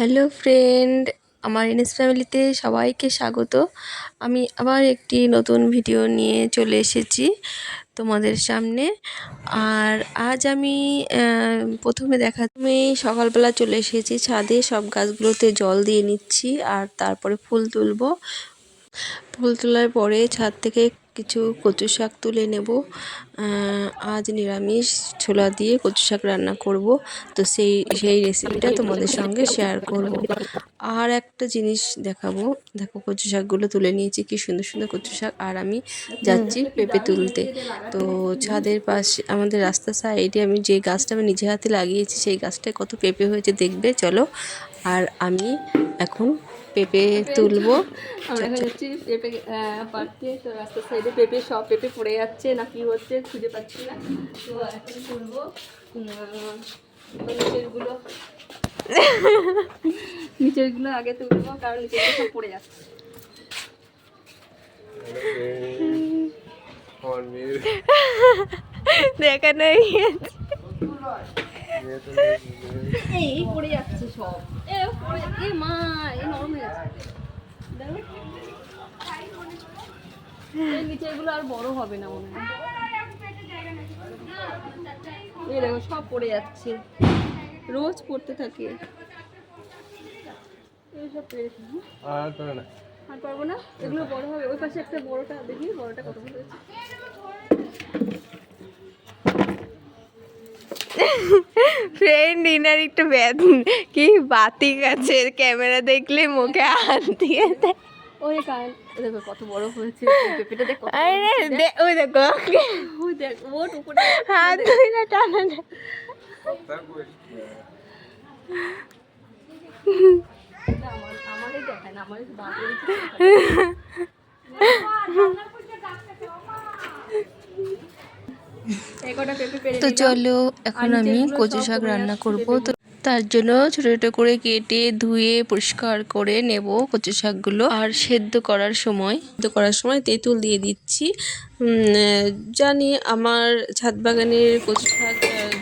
Hello friend আমার NS ফ্যামিলিতে সবাইকে স্বাগত। আমি আবার একটি নতুন ভিডিও নিয়ে চলে এসেছি তোমাদের সামনে। আর আজ আমি প্রথমে দেখা আমি সকালবেলা চলে এসেছি ছাদে, সব গাছগুলোতে জল দিয়ে নিচ্ছি আর তারপরে ফুল তুলবো। ফুল তোলার পরে ছাদ থেকে কিছু কচু শাক তুলে নেব। আজ নিরামিষ ছোলা দিয়ে কচু শাক রান্না করব। তো সেই সেই রেসিপিটা তোমাদের সঙ্গে শেয়ার করব। আর একটা জিনিস দেখাবো। দেখো কচু শাকগুলো তুলে নিয়েছি। কি সুন্দর সুন্দর কচু শাক। আর আমি যাচ্ছি পেঁপে তুলতে। তো ছাদের পাশে, আমাদের রাস্তার সাইডে আমি যে গাছটা আমি নিজে হাতে লাগিয়েছি, সেই গাছটায় কত পেঁপে হয়েছে দেখবে? চলো আর আমি এখন পেঁপে তুলবো। আমরা এখন যাচ্ছি পেঁপে পাড়তে। তো রাস্তার সাইডে পেঁপে সব পেঁপে পড়ে যাচ্ছে না কি হচ্ছে খুঁজে পাচ্ছি না। তো এখন তুলবো নিচেরগুলো নিচেরগুলো আগে তুলবো কারণ নিচেরগুলো সব পড়ে যাচ্ছে। দেখা নেই। মেয়ে তো নেই, এই পড়ে যাচ্ছে সব। এ পড়ে এ মা এ নরম হয়ে যাচ্ছে এই নিচেরগুলো আর বড় হবে না মনে হয়। দেখো সব পড়ে যাচ্ছে। রোজ পড়তে থাকে। এইসব পেরেছি হ্যাঁ? আর পারব না? এগুলো বড় হবে। ওই পাশে একটা বড়টা দেখি বড়টা কত বড় হয়েছে। ফ্রেন্ড ইনার একটু ব্যাধ কি বাতি আছে ক্যামেরা দেখলে মুখে হাত দিয়ে দেয় ওই কান দেখো কত বড় হয়েছে পেঁপেটা দেখ আরে দে- ওই দেখো ওই দেখ ওট উপরে হাত ধরে টানা যায়। তার বয়স আমার আমারই দেখায় না আমারই বাবা একটা পেঁপে পেরে তো চলো এখন আমি কচু শাক রান্না করব। তো তার জন্য ছোটো ছোটো করে কেটে ধুয়ে পরিষ্কার করে নেব কচু শাকগুলো আর সেদ্ধ করার সময়। সেদ্ধ করার সময় তেঁতুল দিয়ে দিচ্ছি। জানি আমার ছাদ বাগানের কচু শাক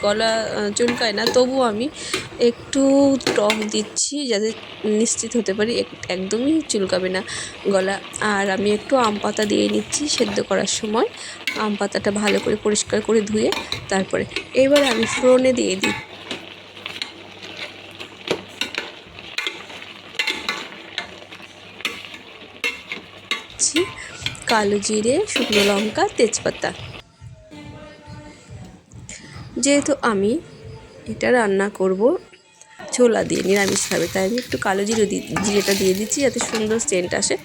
গলা চুলকায় না, তবু আমি একটু টক দিচ্ছি যাতে নিশ্চিত হতে পারি একদমই চুলকাবে না গলা। আর আমি একটু আম পাতা দিয়ে নিচ্ছি সেদ্ধ করার সময়। আম পাতাটা ভালো করে পরিষ্কার করে ধুয়ে তারপরে। এবার আমি ফোড়নে দিয়ে দিচ্ছি। দিচ্ছি কালো জিরে, শুকনো লঙ্কা, তেজপাতা। যেহেতু আমি এটা রান্না করব, ছোলা দিয়ে নিরামিষভাবে তাই আমি একটু কালো জিরে জিরেটা দিয়ে দিচ্ছি যাতে সুন্দর সেন্ট আসে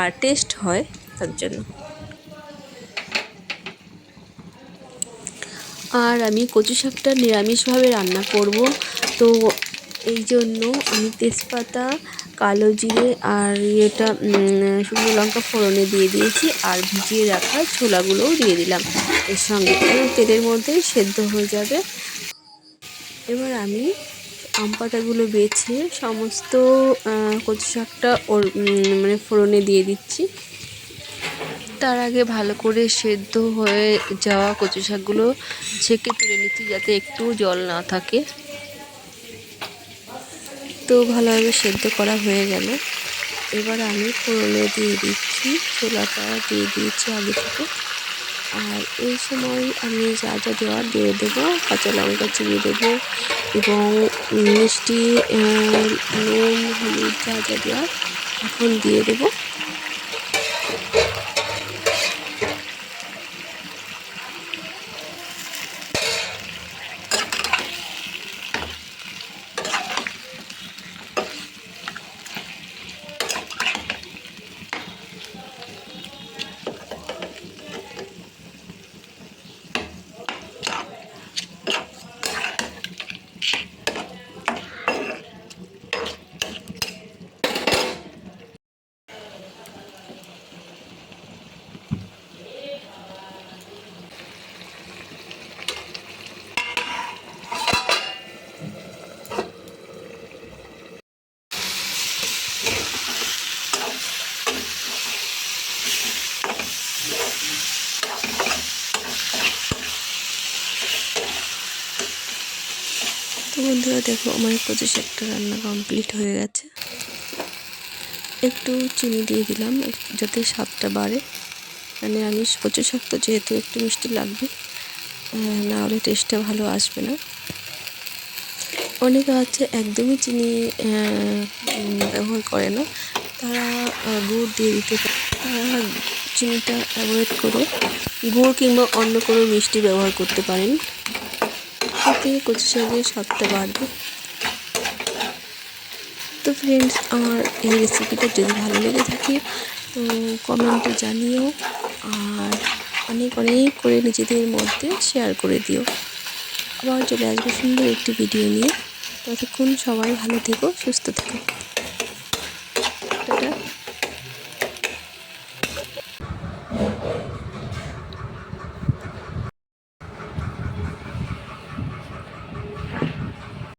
আর টেস্ট হয় তার জন্য। আর আমি কচু শাকটা নিরামিষভাবে রান্না করব, তো এই জন্য আমি তেজপাতা কালো জিরে আর এটা শুকনো লঙ্কা ফোড়নে দিয়ে দিয়েছি আর ভিজিয়ে রাখা ছোলাগুলোও দিয়ে দিলাম। এর সঙ্গে তেলের মধ্যেই সেদ্ধ হয়ে যাবে। এবার আমি আম পাতাগুলো বেছে সমস্ত কচু শাকটা ওর মানে ফোড়নে দিয়ে দিচ্ছি। তার আগে ভালো করে সেদ্ধ হয়ে যাওয়া কচু শাকগুলো ছেঁকে তুলে নিচ্ছি যাতে একটু জল না থাকে। তো ভালোভাবে সেদ্ধ করা হয়ে গেল। এবার আমি ফোড়নে দিয়ে দিচ্ছি, ছোলাটা দিয়ে দিয়েছি আগে থেকে। আর এই সময় আমি যা যা দেওয়া দিয়ে দেবো, কাঁচা লঙ্কা চিবিয়ে দেবো এবং মিষ্টি নুন, হলুদ যা যা দেওয়ার এখন দিয়ে দেবো। দেখো আমার কচু একটা রান্না কমপ্লিট হয়ে গেছে। একটু চিনি দিয়ে দিলাম, যাতে স্বাদটা বাড়ে। মানে আমি কচু শাক তো যেহেতু একটু মিষ্টি লাগবে না হলে টেস্টটা ভালো আসবে না। অনেকে আছে একদমই চিনি ব্যবহার করে না। তারা গুড় দিয়ে দিতে পারে। তারা চিনিটা অ্যাভয়েড করে গুড় কিংবা অন্য কোনো মিষ্টি ব্যবহার করতে পারেন। এতে কচু দিয়ে স্বাদটা বাড়বে তো ফ্রেন্ডস আমার এই রেসিপিটা যদি ভালো লেগে থাকে কমেন্টে জানিও আর অনেক অনেক করে নিজেদের মধ্যে শেয়ার করে দিও। আবার চলে আসবে সুন্দর একটি ভিডিও নিয়ে। ততক্ষণ সবাই ভালো থেকো, সুস্থ থেকো।